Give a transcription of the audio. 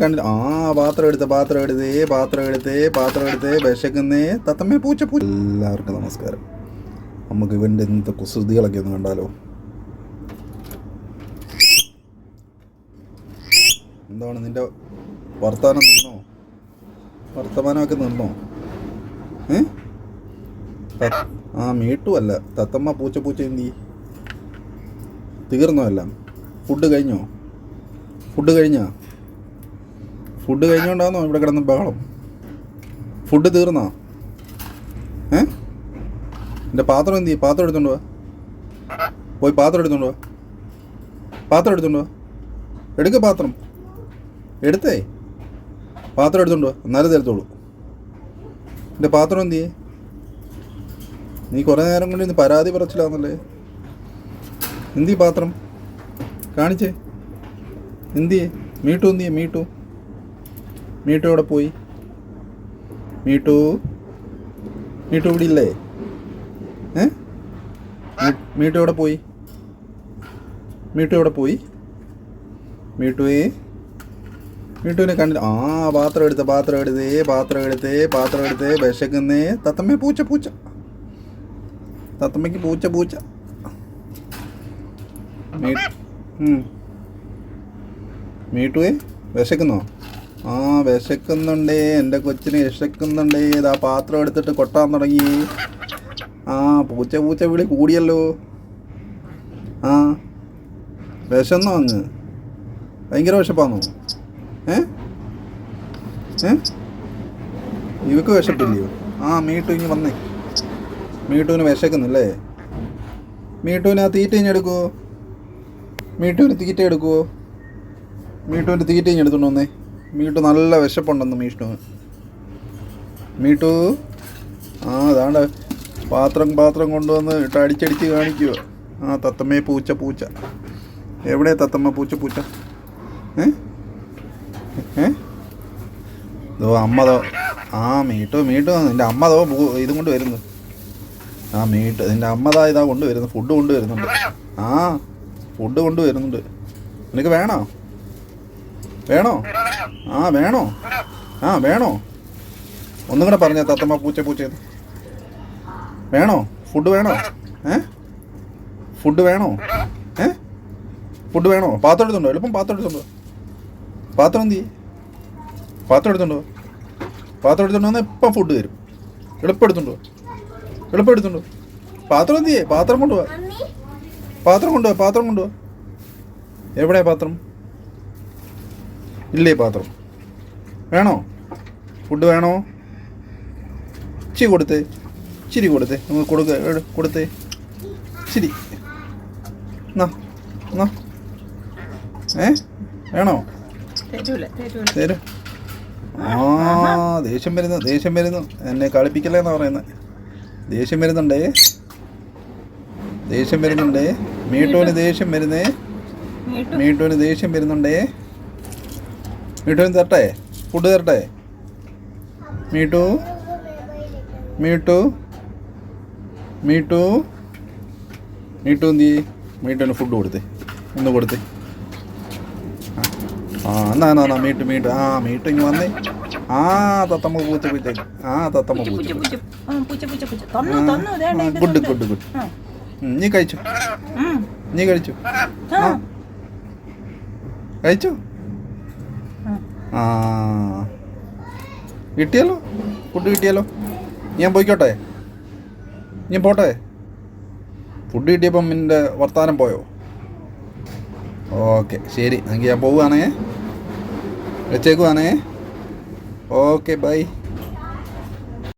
കണ്ടില്ല ആ പാത്രം എടുത്ത് പാത്രം എടുത്തേ പാത്രം എടുത്തേ പാത്രം എടുത്തേ വിശക്കുന്നേ. തത്തമ്മേ പൂച്ച പൂച്ച. എല്ലാവർക്കും നമസ്കാരം. നമുക്ക് ഇവന്റെ ഇന്നത്തെ കുസൃതികളൊക്കെ ഒന്ന് കണ്ടാലോ? എന്താണ് നിന്റെ വർത്തമാനം നിന്നോ? വർത്തമാനമൊക്കെ നിന്നോ? ഏ? ആ ആ മീട്ടുമല്ല തത്തമ്മ പൂച്ച പൂച്ച എന്തി തീർന്നോ എല്ലാം? ഫുഡ് കഴിഞ്ഞോ? ഫുഡ് കഴിഞ്ഞോ? ഫുഡ് കഴിഞ്ഞോണ്ടാന്നോ ഇവിടെ കിടന്ന് ബഹളം? ഫുഡ് തീർന്നോ? ഏ? എന്റെ പാത്രം എന്ത് ചെയ്യും പാത്രം എടുത്തോണ്ട് വാ. പോയി പാത്രം എടുത്തോണ്ട് വാ. പാത്രം എടുത്തോണ്ട് വാ. എടുക്ക പാത്രം. എടുത്തേ. പാത്രം എടുത്തോണ്ട് വാ. എന്നാലും തരത്തോളൂ എന്റെ പാത്രം എന്ത് ചെയ്യേ നീ കുറേ നേരം കൊണ്ട് ഇന്ന് പരാതി പറച്ചില്ലാന്നല്ലേ എന്തി പാത്രം? കാണിച്ചേ. എന്തിയേ? മീട്ടു എന്തിയേ? മീട്ടു. മീട്ടു എവിടെ പോയി? മീട്ടു? മീട്ടു ഇവിടെ ഇല്ലേ മീട്ടു എവിടെ പോയി? മീട്ടു എവിടെ പോയി? മീട്ടുവേ. മീട്ടുവിനെ കണ്ടില്ല. ആ പാത്രം എടുത്ത് പാത്രം എടുത്തേ പാത്രം എടുത്തേ പാത്രം എടുത്തേ വിശക്കുന്നേ. തത്തമ്മ പൂച്ച പൂച്ച. തത്തമ്മയ്ക്ക് പൂച്ച പൂച്ച. മീട്ടുവേ വിശക്കുന്നോ? ആ വിശക്കുന്നുണ്ടേ. എന്റെ കൊച്ചിന് വിശക്കുന്നുണ്ടേ. ഇതാ പാത്രം എടുത്തിട്ട് കൊട്ടാൻ തുടങ്ങി. ആ പൂച്ച പൂച്ച വിളി കൂടിയല്ലോ. ആ വിശന്നോ അങ്ങ്? ഭയങ്കര വിശപ്പാന്നോ? ഏ? ഏ? ഇവക്ക് വിശപ്പില്ലയോ? ആ മീട്ടു ഇങ്ങ് വന്നേ. മീട്ടുവിന് വിശക്കുന്നില്ലേ? മീട്ടുവിന് ആ തീറ്റ ഇനി എടുക്കുമോ മീട്ടുവിന് തീറ്റ എടുക്കുമോ മീട്ടുവിന്റെ തീറ്റ ഇനി എടുത്തോണ്ട് വന്നേ. മീട്ടു നല്ല വിശപ്പുണ്ടെന്ന് മീഷ്ണു. മീട്ടു? ആ അതാണ്ട് പാത്രം പാത്രം കൊണ്ടുവന്ന് ഇട്ട് അടിച്ചടിച്ച് കാണിക്കുക ആ തത്തമ്മേ പൂച്ച പൂച്ച. എവിടെ തത്തമ്മ പൂച്ച പൂച്ച? ഏ? ഏ? അമ്മതോ ആ മീട്ടു മീട്ടു. നിന്റെ അമ്മതോ ഇതും കൊണ്ട് വരുന്നു. ആ മീട്ട് നിന്റെ അമ്മതാ ഇതാ കൊണ്ടുവരുന്നു. ഫുഡ് കൊണ്ടുവരുന്നുണ്ട്. ആ ഫുഡ് കൊണ്ടുവരുന്നുണ്ട്. നിനക്ക് വേണോ? വേണോ? ആ വേണോ? ആ വേണോ? ഒന്നും കൂടെ പറഞ്ഞ തത്തമ്മ പൂച്ച പൂച്ച. വേണോ? ഫുഡ് വേണോ? ഏ? ഫുഡ് വേണോ? ഏ? ഫുഡ് വേണോ? പാത്രം എടുത്തുണ്ടോ? എളുപ്പം പാത്രം എടുത്തുണ്ടോ? പാത്രം എന്തി പാത്രം എടുത്തുണ്ടോ? പാത്രം എടുത്തുണ്ടോ എന്നാൽ ഇപ്പം ഫുഡ് തരും. എളുപ്പം എടുത്തുണ്ടോ? എളുപ്പം എടുത്തുണ്ടോ? പാത്രം എന്തിയേ പാത്രം കൊണ്ടുപോവാ. പാത്രം കൊണ്ടുപോവാ പാത്രം കൊണ്ടുപോവാ. എവിടെയാ പാത്രം? ഇല്ലേ പാത്രം? വേണോ? ഫുഡ് വേണോ? ഇച്ചി കൊടുത്തേ. ഇച്ചിരി കൊടുത്തേ. കൊടുക്ക കൊടുത്ത്. ഇച്ചിരി. എന്നാ എന്നാ ഏ? വേണോ? തരും. ആ ദേഷ്യം വരുന്നു ദേഷ്യം വരുന്നു. എന്നെ കളിപ്പിക്കല്ലേ എന്നാ പറയുന്നത് ദേഷ്യം വരുന്നുണ്ടേ? ദേഷ്യം വരുന്നുണ്ടേ? മീട്ടോന് ദേഷ്യം വരുന്നേ? മീട്ടോന് ദേഷ്യം വരുന്നുണ്ടേ? മീട്ടുവിന് തരട്ടെ ഫുഡ് തരട്ടെ മീട്ടു? മീട്ടു? മീട്ടു? മീട്ടു എന്ത് മീട്ടു മീട്ടുവിന് ഫുഡ് കൊടുത്തേ. ഒന്ന് കൊടുത്തേ. ആ എന്നാ എന്നാ എന്നാ മീട്ടു മീട്ടു. ആ മീട്ടു ഇങ്ങ് വന്നേ. ആ തത്തമ്മ പൂച്ച പൂച്ച ആ തത്തമ്മ പൂച്ച ഗുഡ് ഗുഡ് ഗുഡ് നീ കഴിച്ചു? നീ കഴിച്ചു. കഴിച്ചു? കിട്ടിയല്ലോ? ഫുഡ് കിട്ടിയല്ലോ? ഞാൻ പോയിക്കോട്ടെ? ഞാൻ പോട്ടെ? ഫുഡ് കിട്ടിയപ്പം എന്റെ വർത്താനം പോയോ? ഓക്കെ ശരി. എങ്കിൽ ഞാൻ പോവുകയാണേ. വെച്ചേക്കുവാണേ. Okay bye.